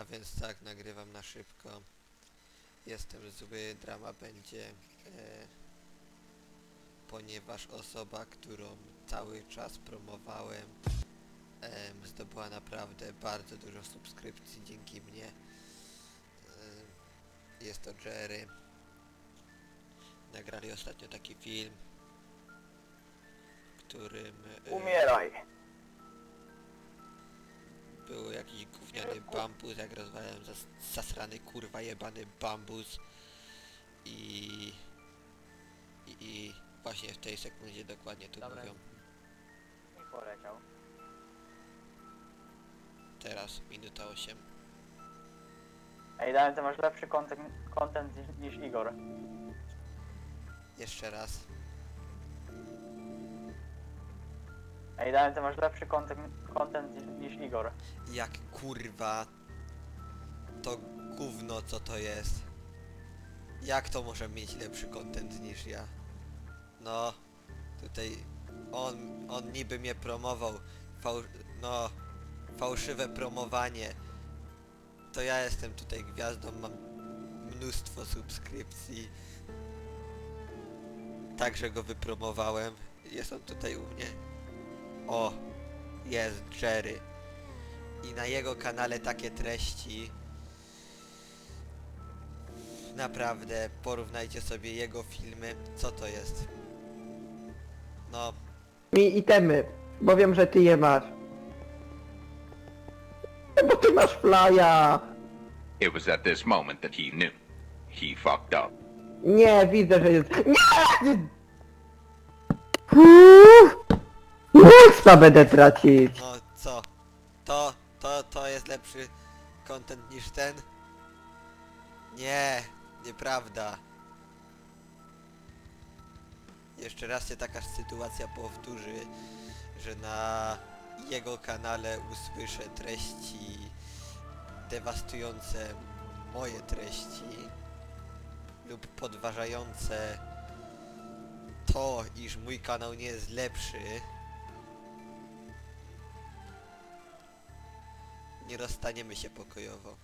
A więc tak, nagrywam na szybko. Jestem zły, drama będzie, e, ponieważ osoba, którą cały czas promowałem, em, zdobyła naprawdę bardzo dużo subskrypcji dzięki mnie. Em, jest to Jerry. Nagrali ostatnio taki film, którym e, Umieraj. Jakiś gówniany bambus, jak rozwalałem zas zasrany kurwa jebany bambus i, i i właśnie w tej sekundzie dokładnie tu Dobra. mówią I poleciał. teraz minuta 8 Ej, Daniel, ty masz lepszy content, content niż Igor. jeszcze raz Ej, Daniel, ty masz lepszy content niż, niż Igor. jak kurwa to gówno co to jest? Jak to może mieć lepszy content niż ja? No tutaj on on niby mnie promował fał, no fałszywe promowanie. To ja jestem tutaj gwiazdą mam mnóstwo subskrypcji. Także go wypromowałem. Jest on tutaj u mnie o jest Jerry i na jego kanale takie treści. Naprawdę, porównajcie sobie jego filmy. Co to jest? No, mi itemy, bo wiem, że ty je masz. No Bo ty masz flya. It was at this moment that he knew. He fucked up. Nie, widzę, że jest... Nie! Musta będę tracić. no co? To, to, to jest lepszy content niż ten? Nie, nieprawda. Jeszcze raz się taka sytuacja powtórzy, że na jego kanale usłyszę treści dewastujące moje treści lub podważające to, iż mój kanał nie jest lepszy. Nie rozstaniemy się pokojowo.